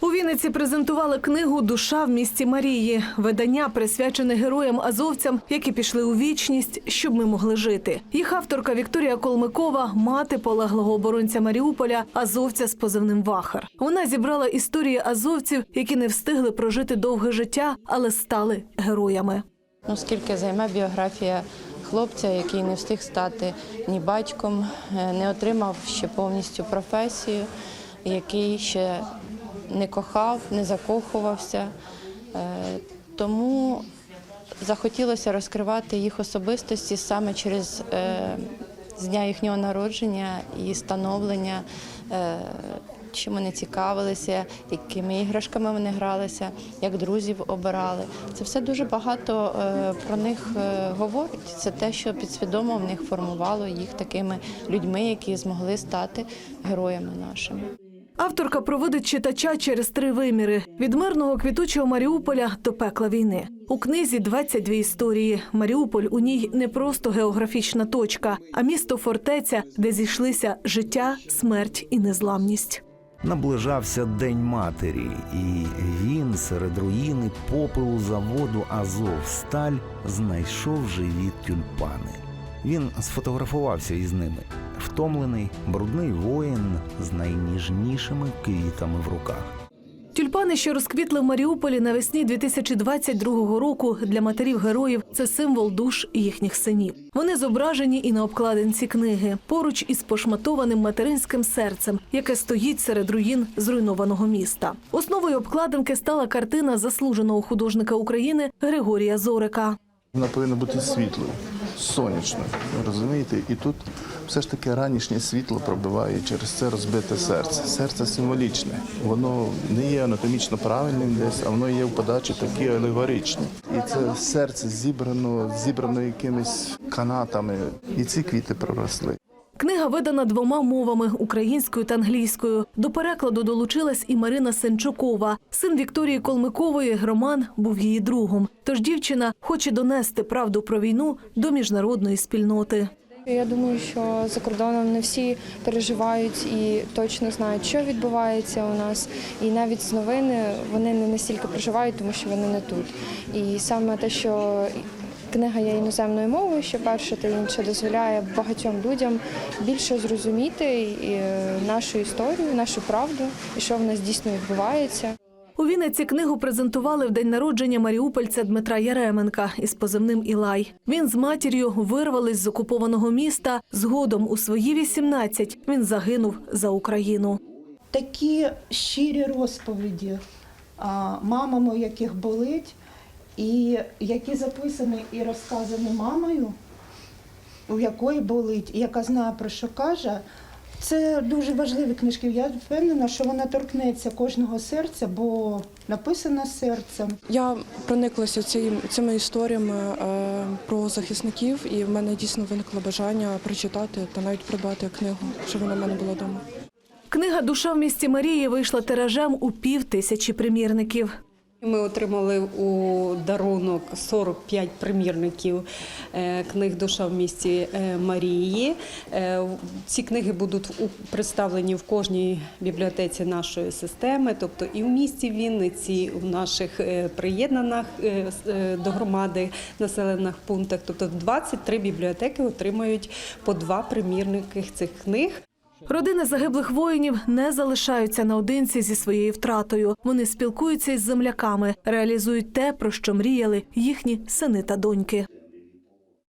У Вінниці презентували книгу Душа в місті Марії. Видання присвячене героям азовцям, які пішли у вічність, щоб ми могли жити. Їх авторка Вікторія Колмикова, мати полеглого оборонця Маріуполя, азовця з позивним Вахар. Вона зібрала історії азовців, які не встигли прожити довге життя, але стали героями. Ну, скільки займе біографія хлопця, який не встиг стати ні батьком, е, не отримав ще повністю професію, який ще не кохав, не закохувався. Е, Тому захотілося розкривати їх особистості саме через е, з дня їхнього народження і становлення. е, Чим вони цікавилися, якими іграшками вони гралися, як друзів обирали. Це все дуже багато про них говорить. Це те, що підсвідомо в них формувало їх такими людьми, які змогли стати героями нашими. Авторка проводить читача через три виміри: від мирного квітучого Маріуполя до пекла війни. У книзі 22 історії. Маріуполь у ній не просто географічна точка, а місто фортеця, де зійшлися життя, смерть і незламність. Наближався День матері, і він серед руїни попелу заводу Азовсталь знайшов живі тюльпани. Він сфотографувався із ними. Втомлений, брудний воїн з найніжнішими квітами в руках. Тюльпани, що розквітли в Маріуполі навесні 2022 року, для матерів героїв це символ душ їхніх синів. Вони зображені і на обкладинці книги, поруч із пошматованим материнським серцем, яке стоїть серед руїн зруйнованого міста. Основою обкладинки стала картина заслуженого художника України Григорія Зорика. Вона повинна бути світлою, сонячною. Розумієте? І тут все ж таки ранішнє світло пробиває через це розбите серце. Серце символічне. Воно не є анатомічно правильним десь, а воно є в подачі такі алегоричні. І це серце зібрано, зібрано якимись канатами. І ці квіти проросли. Книга видана двома мовами українською та англійською. До перекладу долучилась і Марина Сенчукова. Син Вікторії Колмикової Роман був її другом. Тож дівчина хоче донести правду про війну до міжнародної спільноти. Я думаю, що за кордоном не всі переживають і точно знають, що відбувається у нас. І навіть з новини вони не настільки переживають, тому що вони не тут. І саме те, що книга є іноземною мовою, що перше та інше дозволяє багатьом людям більше зрозуміти е, нашу історію, нашу правду і що в нас дійсно відбувається. У Вінниці книгу презентували в день народження маріупольця Дмитра Яременка із позивним Ілай. Він з матір'ю вирвались з окупованого міста. Згодом у свої 18 він загинув за Україну. такі щирі розповіді мамами, у яких болить, і які записані і розказані мамою, у якої болить, яка знає про що каже. Це дуже важливі книжки. Я впевнена, що вона торкнеться кожного серця, бо написана серцем. Я прониклася цим, цими історіями е, про захисників, і в мене дійсно виникло бажання прочитати та навіть придбати книгу, щоб вона в мене була вдома. Книга Душа в місті Марії вийшла тиражем у пів тисячі примірників. Ми отримали у дарунок 45 примірників е, книг Душа в місті е, Марії. Е, Ці книги будуть представлені в кожній бібліотеці нашої системи, тобто і в місті Вінниці, і в наших приєднаних до громади населених пунктах. Тобто 23 бібліотеки отримають по два примірники цих книг. Родини загиблих воїнів не залишаються наодинці зі своєю втратою. Вони спілкуються із земляками, реалізують те, про що мріяли їхні сини та доньки.